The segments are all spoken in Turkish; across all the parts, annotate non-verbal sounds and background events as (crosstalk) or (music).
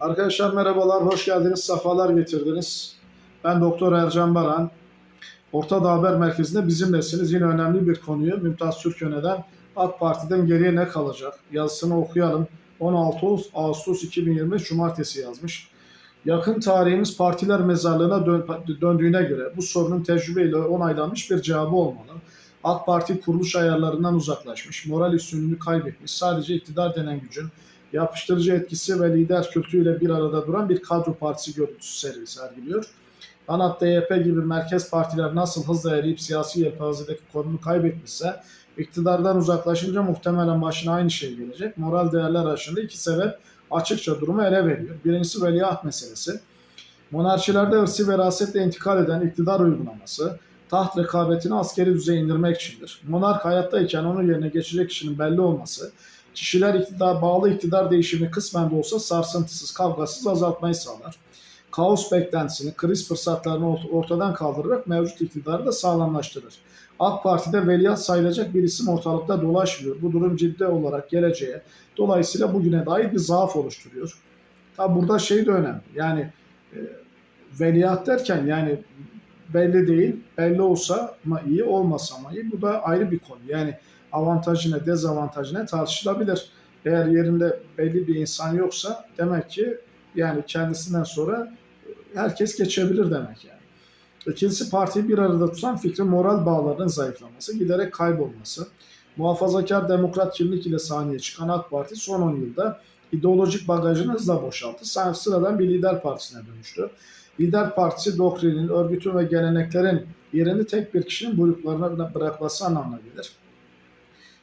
Arkadaşlar merhabalar, hoş geldiniz, safalar getirdiniz. Ben Doktor Ercan Baran. Orta Doğu Haber Merkezi'nde bizimlesiniz. Yine önemli bir konuyu Mümtaz Türköne'den AK Parti'den geriye ne kalacak? Yazısını okuyalım. 16 Ağustos 2023 Cumartesi yazmış. Yakın tarihimiz partiler mezarlığına dön- döndüğüne göre bu sorunun tecrübeyle onaylanmış bir cevabı olmalı. AK Parti kuruluş ayarlarından uzaklaşmış, moral üstünlüğünü kaybetmiş, sadece iktidar denen gücün yapıştırıcı etkisi ve lider kültürüyle bir arada duran bir kadro partisi görüntüsü seri- sergiliyor. ANAP, DYP gibi merkez partiler nasıl hızla eriyip siyasi yelpazedeki konumunu kaybetmişse iktidardan uzaklaşınca muhtemelen başına aynı şey gelecek. Moral değerler arasında iki sebep açıkça durumu ele veriyor. Birincisi veliaht meselesi. Monarşilerde ırsi verasetle intikal eden iktidar uygulaması, taht rekabetini askeri düzeye indirmek içindir. Monark hayattayken onun yerine geçecek kişinin belli olması, kişiler iktidar, bağlı iktidar değişimi kısmen de olsa sarsıntısız, kavgasız azaltmayı sağlar. Kaos beklentisini, kriz fırsatlarını ort- ortadan kaldırarak mevcut iktidarı da sağlamlaştırır. AK Parti'de veliaht sayılacak bir isim ortalıkta dolaşmıyor. Bu durum ciddi olarak geleceğe, dolayısıyla bugüne dair bir zaaf oluşturuyor. Tabi burada şey de önemli. Yani e, veliaht derken yani belli değil. Belli olsa ama iyi olmasa ama iyi. Bu da ayrı bir konu. Yani avantajı ne, dezavantajı ne tartışılabilir. Eğer yerinde belli bir insan yoksa demek ki yani kendisinden sonra herkes geçebilir demek yani. İkincisi partiyi bir arada tutan fikrin moral bağlarının zayıflaması, giderek kaybolması. Muhafazakar demokrat kimlik ile sahneye çıkan AK Parti son 10 yılda ideolojik bagajını hızla boşalttı. Sıradan bir lider partisine dönüştü. Lider partisi doktrinin, örgütün ve geleneklerin yerini tek bir kişinin buyruklarına bırakması anlamına gelir.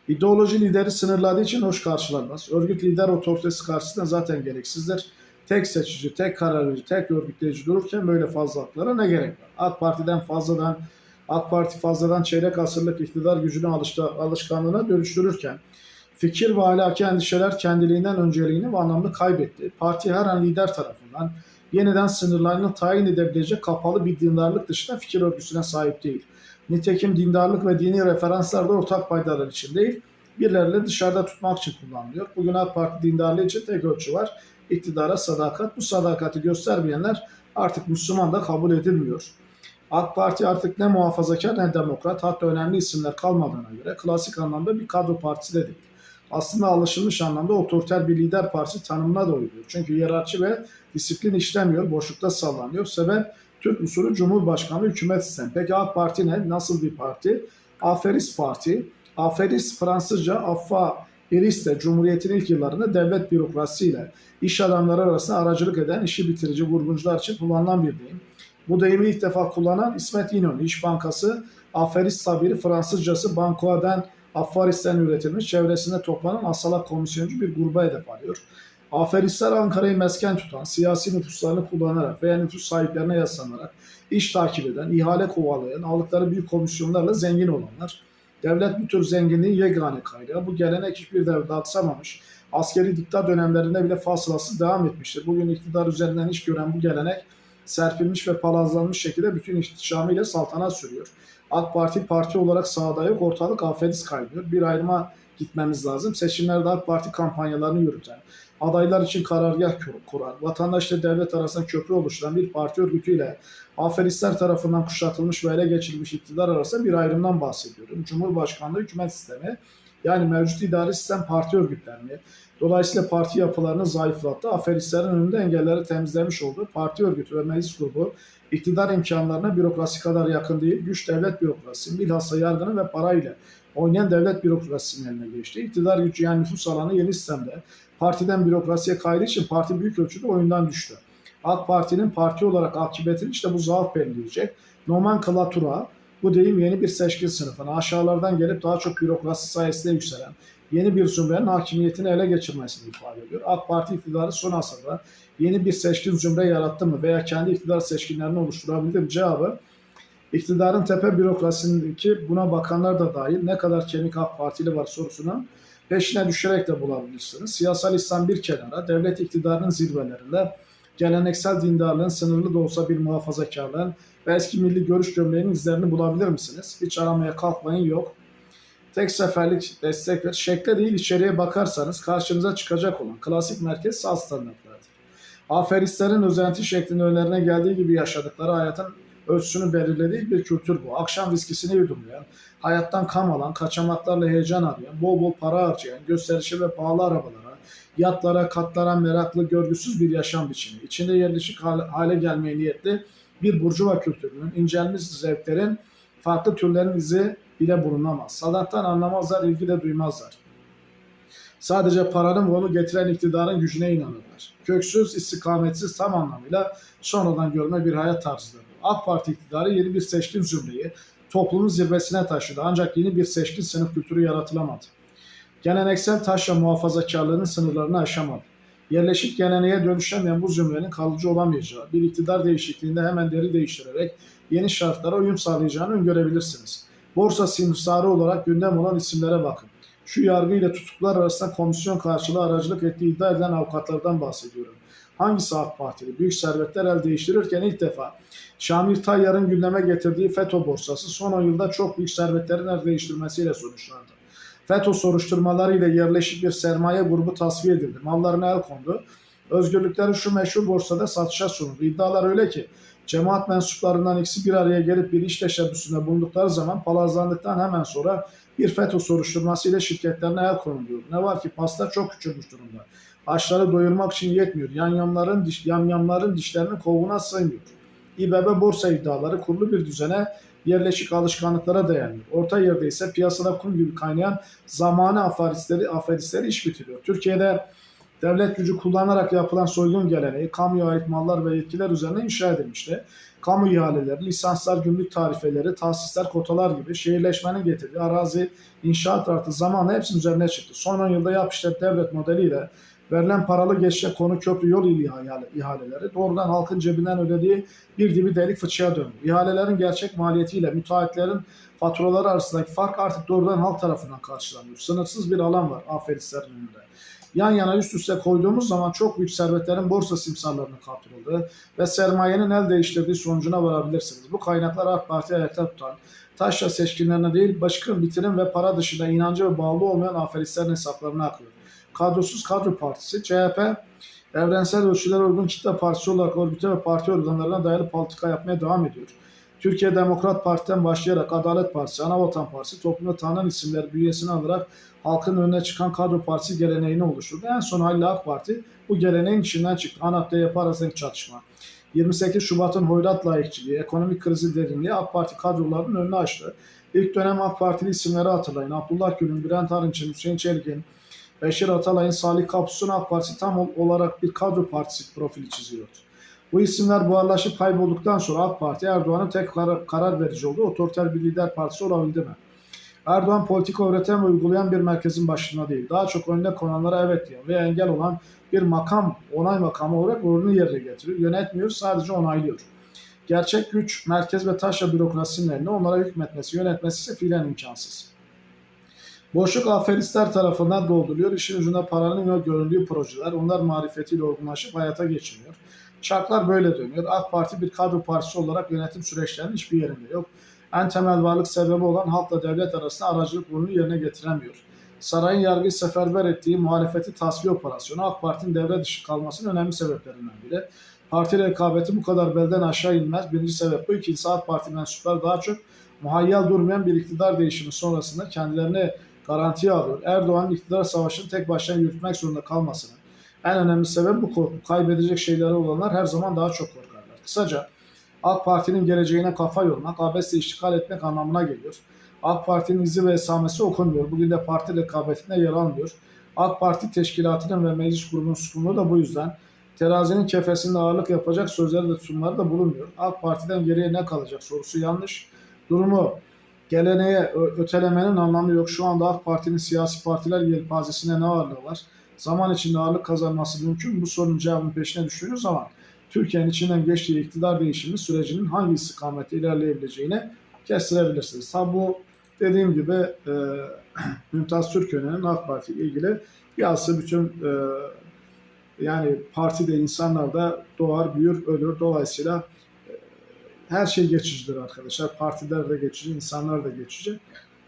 İdeoloji lideri sınırladığı için hoş karşılanmaz. Örgüt lider otoritesi karşısında zaten gereksizdir. Tek seçici, tek karar tek örgütleyici dururken böyle fazlalıklara ne gerek var? AK Parti'den fazladan, AK Parti fazladan çeyrek asırlık iktidar gücünü alışta, alışkanlığına dönüştürürken fikir ve ahlaki endişeler kendiliğinden önceliğini ve anlamını kaybetti. Parti her an lider tarafından yeniden sınırlarını tayin edebilecek kapalı bir dindarlık dışında fikir örgüsüne sahip değil. Nitekim dindarlık ve dini referanslar da ortak paydalar için değil, birilerini dışarıda tutmak için kullanılıyor. Bugün AK Parti dindarlığı için tek ölçü var. İktidara sadakat. Bu sadakati göstermeyenler artık Müslüman da kabul edilmiyor. AK Parti artık ne muhafazakar ne demokrat hatta önemli isimler kalmadığına göre klasik anlamda bir kadro partisi de değil. Aslında alışılmış anlamda otoriter bir lider partisi tanımına da uyuyor. Çünkü hiyerarşi ve disiplin işlemiyor, boşlukta sallanıyor. Sebep Türk usulü Cumhurbaşkanlığı hükümet sistemi. Peki AK Parti ne? Nasıl bir parti? Aferist Parti. Aferist Fransızca Affa Iriste Cumhuriyet'in ilk yıllarında devlet bürokrasiyle iş adamları arasında aracılık eden işi bitirici vurguncular için kullanılan bir deyim. Bu deyimi ilk defa kullanan İsmet İnönü İş Bankası Aferist tabiri Fransızcası Bancoa'dan Affaris'ten üretilmiş çevresinde toplanan asalak komisyoncu bir gruba hedef alıyor. Aferistler Ankara'yı mesken tutan, siyasi nüfuslarını kullanarak veya nüfus sahiplerine yaslanarak iş takip eden, ihale kovalayan, aldıkları büyük komisyonlarla zengin olanlar. Devlet bu tür zenginliğin yegane kaynağı. Bu gelenek hiçbir devlet aksamamış. Askeri diktat dönemlerinde bile fasılasız devam etmiştir. Bugün iktidar üzerinden iş gören bu gelenek serpilmiş ve palazlanmış şekilde bütün ihtişamıyla saltanat sürüyor. AK Parti parti olarak sağda yok, ortalık afetiz kaynıyor. Bir ayrıma gitmemiz lazım. Seçimlerde AK Parti kampanyalarını yürüten, adaylar için karargah kuran, vatandaşla devlet arasında köprü oluşturan bir parti örgütüyle aferistler tarafından kuşatılmış ve ele geçirilmiş iktidar arasında bir ayrımdan bahsediyorum. Cumhurbaşkanlığı hükümet sistemi yani mevcut idari sistem parti örgütlerini, dolayısıyla parti yapılarını zayıflattı. Aferistlerin önünde engelleri temizlemiş oldu. Parti örgütü ve meclis grubu iktidar imkanlarına bürokrasi kadar yakın değil, güç devlet bürokrasisi, bilhassa yargının ve parayla oynayan devlet bürokrasisinin eline geçti. İktidar gücü yani nüfus alanı yeni sistemde partiden bürokrasiye kaydığı için parti büyük ölçüde oyundan düştü. AK Parti'nin parti olarak akıbetini işte bu zaaf belirleyecek. Nomenklatura, bu deyim yeni bir seçkin sınıfına aşağılardan gelip daha çok bürokrasi sayesinde yükselen yeni bir zümrenin hakimiyetini ele geçirmesini ifade ediyor. AK Parti iktidarı son asırda yeni bir seçkin zümre yarattı mı veya kendi iktidar seçkinlerini oluşturabildi mi cevabı iktidarın tepe bürokrasindeki buna bakanlar da dahil ne kadar kemik AK Partili var sorusunu peşine düşerek de bulabilirsiniz. Siyasal İslam bir kenara, devlet iktidarının zirvelerinde geleneksel dindarlığın sınırlı da olsa bir muhafazakarlığın ve eski milli görüş gömleğinin izlerini bulabilir misiniz? Hiç aramaya kalkmayın yok. Tek seferlik destek ver. Şekle değil içeriye bakarsanız karşınıza çıkacak olan klasik merkez sağ standartlardır. Aferistlerin özenti şeklinde önlerine geldiği gibi yaşadıkları hayatın ölçüsünü belirlediği bir kültür bu. Akşam viskisini yudumlayan, hayattan kam alan, kaçamaklarla heyecan arayan, bol bol para harcayan, gösterişi ve pahalı arabalara, yatlara, katlara meraklı, görgüsüz bir yaşam biçimi. İçinde yerleşik hale gelmeye niyetli bir burjuva kültürünün, incelmiş zevklerin, farklı türlerin izi bile bulunamaz. Sanattan anlamazlar, ilgi de duymazlar. Sadece paranın onu getiren iktidarın gücüne inanırlar. Köksüz, istikametsiz tam anlamıyla sonradan görme bir hayat tarzıdır. AK Parti iktidarı yeni bir seçkin zümreyi toplumun zirvesine taşıdı ancak yeni bir seçkin sınıf kültürü yaratılamadı. Geleneksel taşra muhafazakarlığının sınırlarını aşamadı. Yerleşik geleneğe dönüşemeyen bu zümrenin kalıcı olamayacağı, bir iktidar değişikliğinde hemen deri değiştirerek yeni şartlara uyum sağlayacağını öngörebilirsiniz. Borsa simsarı olarak gündem olan isimlere bakın. Şu yargı ile tutuklar arasında komisyon karşılığı aracılık ettiği iddia edilen avukatlardan bahsediyorum. Hangisi AK Partili? Büyük servetler el değiştirirken ilk defa Şamil Tayyar'ın gündeme getirdiği FETÖ borsası son 10 yılda çok büyük servetlerin el değiştirmesiyle sonuçlandı. FETÖ soruşturmalarıyla yerleşik bir sermaye grubu tasfiye edildi. Mallarına el kondu. Özgürlükleri şu meşhur borsada satışa sunuldu. İddialar öyle ki cemaat mensuplarından ikisi bir araya gelip bir iş teşebbüsünde bulundukları zaman palazlandıktan hemen sonra bir FETÖ soruşturması ile şirketlerine el konuluyor. Ne var ki pasta çok küçülmüş durumda. Açları doyurmak için yetmiyor. Yamyamların, diş, yamyamların dişlerinin kovuğuna sığmıyor. İBB borsa iddiaları kurulu bir düzene yerleşik alışkanlıklara dayanıyor. Orta yerde ise piyasada kum gibi kaynayan zamanı aferistleri, aferistleri iş bitiriyor. Türkiye'de devlet gücü kullanarak yapılan soygun geleneği kamuya ait mallar ve yetkiler üzerine inşa edilmişti. Kamu ihaleleri, lisanslar, gümrük tarifeleri, tahsisler, kotalar gibi şehirleşmenin getirdiği arazi, inşaat artı zamanla hepsinin üzerine çıktı. Son 10 yılda yap işlet devlet modeliyle verilen paralı geçecek konu köprü yol ihale- ihaleleri doğrudan halkın cebinden ödediği bir dibi delik fıçıya döndü. İhalelerin gerçek maliyetiyle müteahhitlerin faturaları arasındaki fark artık doğrudan halk tarafından karşılanıyor. Sınırsız bir alan var aferistlerin önünde. Yan yana üst üste koyduğumuz zaman çok büyük servetlerin borsa simsarlarına kaptırıldığı ve sermayenin el değiştirdiği sonucuna varabilirsiniz. Bu kaynaklar AK Parti'yi ayakta tutan, taşra seçkinlerine değil başkın, bitirim ve para dışında inancı ve bağlı olmayan aferistlerin hesaplarına akıyor. Kadrosuz Kadro Partisi, CHP, evrensel ölçülere uygun kitle partisi olarak örgüte ve parti organlarına dayalı politika yapmaya devam ediyor. Türkiye Demokrat Parti'den başlayarak Adalet Partisi, Anavatan Partisi toplumda tanınan isimleri bünyesine alarak halkın önüne çıkan kadro partisi geleneğini oluşturdu. En son haliyle AK Parti bu geleneğin içinden çıktı. ANAP'ta yapı arasındaki çatışma. 28 Şubat'ın hoyrat layıkçılığı, ekonomik krizi derinliği AK Parti kadrolarının önünü açtı. İlk dönem AK Partili isimleri hatırlayın. Abdullah Gül'ün, Bülent Arınç'ın, Hüseyin Çelik'in, Beşir Atalay'ın, Salih Kapus'un AK Partisi tam ol- olarak bir kadro partisi profili çiziyordu. Bu isimler buharlaşıp kaybolduktan sonra AK Parti Erdoğan'ın tek karar, karar verici olduğu otoriter bir lider partisi olabildi mi? Erdoğan politika üreten ve uygulayan bir merkezin başında değil. Daha çok önüne konanlara evet diyen ve engel olan bir makam, onay makamı olarak rolünü yerine getiriyor. Yönetmiyor, sadece onaylıyor. Gerçek güç, merkez ve taşra bürokrasinin elinde onlara hükmetmesi, yönetmesi ise fiilen imkansız. Boşluk aferistler tarafından dolduruluyor. İşin ucunda paranın göründüğü projeler, onlar marifetiyle olgunlaşıp hayata geçiriyor. Çarklar böyle dönüyor. AK Parti bir kadro partisi olarak yönetim süreçlerinin hiçbir yerinde yok. En temel varlık sebebi olan halkla devlet arasında aracılık rolünü yerine getiremiyor. Sarayın yargıyı seferber ettiği muhalefeti tasfiye operasyonu AK Parti'nin devre dışı kalmasının önemli sebeplerinden biri. Parti rekabeti bu kadar belden aşağı inmez. Birinci sebep bu. İkincisi AK Parti mensupları daha çok muhayyel durmayan bir iktidar değişimi sonrasında kendilerini garantiye alıyor. Erdoğan'ın iktidar savaşını tek başına yürütmek zorunda kalmasının en önemli sebep bu korku. Kaybedecek şeyleri olanlar her zaman daha çok korkarlar. Kısaca AK Parti'nin geleceğine kafa yormak, abesle iştigal etmek anlamına geliyor. AK Parti'nin izi ve esamesi okunmuyor. Bugün de parti rekabetinde yer almıyor. AK Parti teşkilatının ve meclis grubunun sukunluğu da bu yüzden. Terazinin kefesinde ağırlık yapacak sözleri de tutumları da bulunmuyor. AK Parti'den geriye ne kalacak sorusu yanlış. Durumu geleneğe ötelemenin anlamı yok. Şu anda AK Parti'nin siyasi partiler yelpazesinde ne ağırlığı var? Zaman içinde ağırlık kazanması mümkün. Bu sorunun cevabının peşine düştüğünüz zaman Türkiye'nin içinden geçtiği iktidar değişimi sürecinin hangi istikamette ilerleyebileceğini kestirebilirsiniz. Tabi bu dediğim gibi e, (clears throat) Mümtaz Türkören'in AK Parti ile ilgili piyasa bütün e, yani partide insanlar da doğar, büyür, ölür. Dolayısıyla her şey geçicidir arkadaşlar. Partiler de geçici, insanlar da geçici.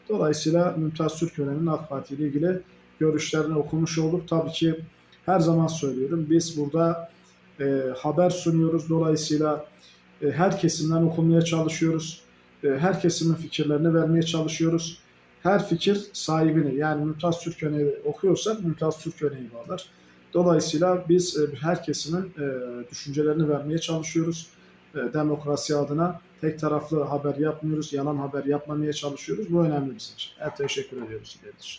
Dolayısıyla Mümtaz Türkören'in AK Parti ile ilgili görüşlerini okumuş olduk. Tabii ki her zaman söylüyorum biz burada e, haber sunuyoruz. Dolayısıyla e, her kesimden okumaya çalışıyoruz. E, her kesimin fikirlerini vermeye çalışıyoruz. Her fikir sahibini yani Mümtaz Türköne'yi okuyorsak Mümtaz Türköne'yi bağlar. Dolayısıyla biz e, her kesimin e, düşüncelerini vermeye çalışıyoruz. E, demokrasi adına tek taraflı haber yapmıyoruz, yalan haber yapmamaya çalışıyoruz. Bu önemli bizim için. Evet, teşekkür ediyoruz.